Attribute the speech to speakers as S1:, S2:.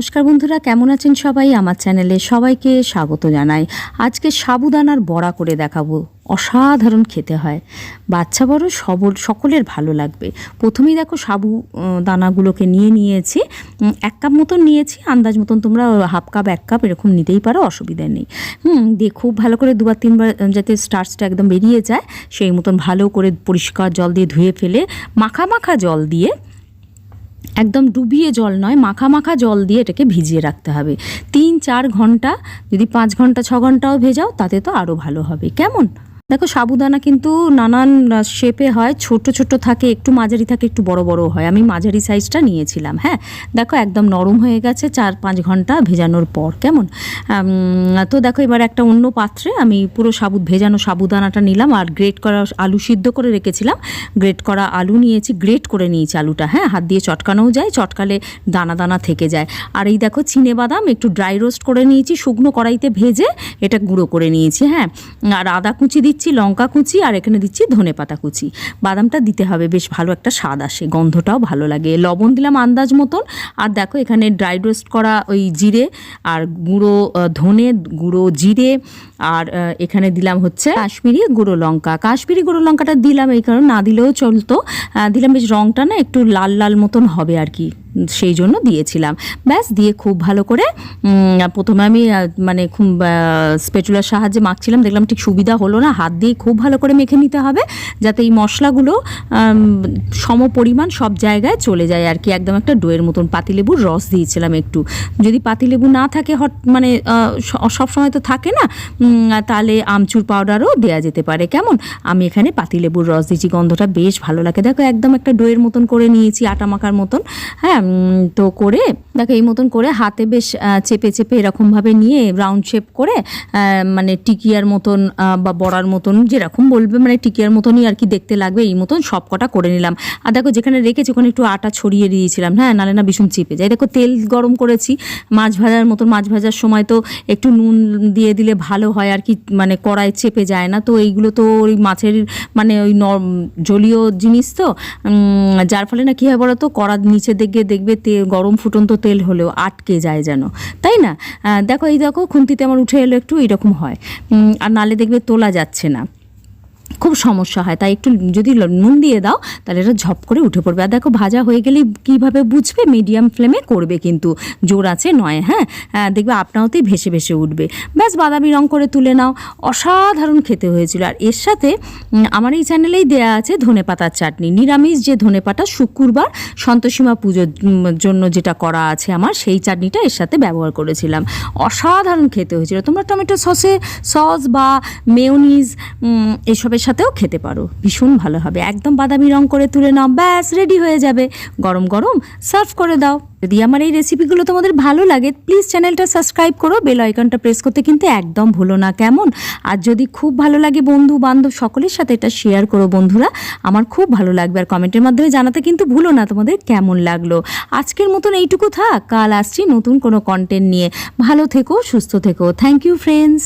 S1: নমস্কার বন্ধুরা, কেমন আছেন সবাই? আমার চ্যানেলে সবাইকে স্বাগত জানাই। আজকে সাবুদানার বড়া করে দেখাবো। অসাধারণ খেতে হয়। বাচ্চা বড় সবল সকলের ভালো লাগবে। প্রথমেই দেখো সাবু দানাগুলোকে নিয়ে নিয়েছি। এক কাপ মতন নিয়েছি। আন্দাজ মতন তোমরা হাফ কাপ, এক কাপ এরকম নিতেই পারো, অসুবিধা নেই। হুম, দিয়ে খুব ভালো করে দুবার, তিনবার যাতে স্টার্চটা একদম বেরিয়ে যায়, সেই মতন ভালো করে পরিষ্কার জল দিয়ে ধুয়ে ফেলে মাখা মাখা জল দিয়ে একদম ডুবিয়ে জল নয়, মাখা মাখা জল দিয়ে এটাকে ভিজিয়ে রাখতে হবে। তিন চার ঘণ্টা, যদি পাঁচ ঘণ্টা, ছ ঘন্টাও ভেজাও, তাতে তো আরও ভালো হবে। কেমন? দেখো সাবুদানা কিন্তু নানান শেপে হয়, ছোট ছোট থাকে, একটু মাঝারি থাকে, একটু বড় বড় হয়। আমি মাঝারি সাইজটা নিয়েছিলাম হ্যাঁ? দেখো একদম নরম হয়ে গেছে চার পাঁচ ঘণ্টা ভেজানোর পর, কেমন? তো দেখো এবার একটা অন্য পাত্রে আমি পুরো সাবুদ ভেজানো সাবুদানাটা নিলাম আর গ্রেট করা আলু সিদ্ধ করে রেখেছিলাম। গ্রেট করা আলু নিয়েছি গ্রেট করে নিয়েছি আলুটা হ্যাঁ? হাত দিয়ে চটকানোও যায়, চটকালে দানা দানা থেকে যায়। আর এই দেখো চিনে বাদাম একটু ড্রাই রোস্ট করে নিয়েছি, শুকনো কড়াইতে ভেজে এটা গুঁড়ো করে নিয়েছি হ্যাঁ? আর আদা কুচি দিচ্ছি লঙ্কা কুচি আর এখানে দিচ্ছি ধনে পাতা কুচি। বাদামটা দিতে হবে, বেশ ভালো একটা স্বাদ আসে, গন্ধটাও ভালো লাগে। লবণ দিলাম আন্দাজ মতন, আর দেখো এখানে ড্রাই রোস্ট করা ওই জিরে আর গুঁড়ো ধনে গুঁড়ো জিরে, আর এখানে দিলাম হচ্ছে কাশ্মীরি গুঁড়ো লঙ্কা। কাশ্মীরি গুঁড়ো লঙ্কাটা দিলাম এই কারণে, না দিলেও চলতো। দিলাম বেশ রঙটা না একটু লাল লাল মতন হবে আর কি, সেই জন্য দিয়েছিলাম। ব্যাস, দিয়ে খুব ভালো করে প্রথমে আমি মানে খুব স্পেচুলার সাহায্যে মাখছিলাম, দেখলাম ঠিক সুবিধা হলো না, হাত দিয়ে খুব ভালো করে মেখে নিতে হবে, যাতে এই মশলাগুলো সম পরিমাণ সব জায়গায় চলে যায় আর কি। একদম একটা ডোয়ের মতন পাতিলেবুর রস দিয়েছিলাম একটু। যদি পাতিলেবু না থাকে হট মানে সব সময় তো থাকে না তাহলে আমচুর পাউডারও দেওয়া যেতে পারে। কেমন? আমি এখানে পাতিলেবুর রস দিয়েছি, গন্ধটা বেশ ভালো লাগে। দেখো, একদম একটা ডোয়ের মতন করে নিয়েছি, আটা মাখার মতন। হ্যাঁ তো করে, দেখো, এই মতন করে হাতে বেশ চেপে চেপে এরকমভাবে নিয়ে রাউন্ড শেপ করে মানে টিকিয়ার মতন বা বড়ার মতন যেরকম বলবে মানে টিকিয়ার মতনই আর কি দেখতে লাগবে, এই মতন সব কটা করে নিলাম। আর দেখো যেখানে রেখেছি ওখানে একটু আটা ছড়িয়ে দিয়েছিলাম হ্যাঁ নালে না ভীষণ চেপে যায়। দেখো তেল গরম করেছি, মাছ ভাজার মতন, মাছ ভাজার সময় তো একটু নুন দিয়ে দিলে ভালো হয় আর কি মানে কড়াই চেপে যায় না। তো এইগুলো তো ওই মাছের মানে ওই জলীয় জিনিস তো যার ফলে না কী হয় বলো তো কড়ার নিচে দেখবে দেখবে তেল গরম ফুটন্ত তেল হলেও আটকে যায় যেন। তাই না? দেখো এই দেখো, খুন্তিতে আমার উঠে এলো একটু, এরকম হয়। আর নালে দেখবে তোলা যাচ্ছে না। খুব সমস্যা হয়। তাই একটু যদি নুন দিয়ে দাও তাহলে এটা ঝপ করে উঠে পড়বে। আর দেখো ভাজা হয়ে গেলেই কীভাবে বুঝবে? মিডিয়াম ফ্লেমে করবে কিন্তু। জোর আছে নয় হ্যাঁ? আহ, দেখবে আপনাওতেই ভেসে ভেসে উঠবে। ব্যাস বাদামি রং করে তুলে নাও। অসাধারণ খেতে হয়েছিল। আর এর সাথে আমার এই চ্যানেলেই দেয়া আছে ধনে পাতার চাটনি। নিরামিষ যে ধনে পাতা শুক্রবার সন্তোষীমা পুজোর জন্য যেটা করা আছে আমার সেই চাটনিটা এর সাথে ব্যবহার করেছিলাম। অসাধারণ খেতে হয়েছিল। তোমরা টমেটো সসে সস বা মেয়োনিজ উম, এসবের সাথেও খেতে পারো। ভীষণ ভালো হবে। একদম বাদামি রং করে তুলে নাও, ব্যাস রেডি হয়ে যাবে। গরম গরম সার্ভ করে দাও। যদি আমার এই রেসিপিগুলো তোমাদের ভালো লাগে প্লিজ চ্যানেলটা সাবস্ক্রাইব করো। বেল আইকনটা প্রেস করতে কিন্তু একদম ভুলো না। কেমন? আর যদি খুব ভালো লাগে বন্ধু, বান্ধব, সকলের সাথে এটা শেয়ার করো বন্ধুরা। আমার খুব ভালো লাগবে। আর কমেন্টের মাধ্যমে জানাতে কিন্তু ভুলো না তোমাদের কেমন লাগল। আজকের মতন এইটুকু থাক। কাল আসছি নতুন কোনো কন্টেন্ট নিয়ে। ভালো থেকো, সুস্থ থেকো। Thank you friends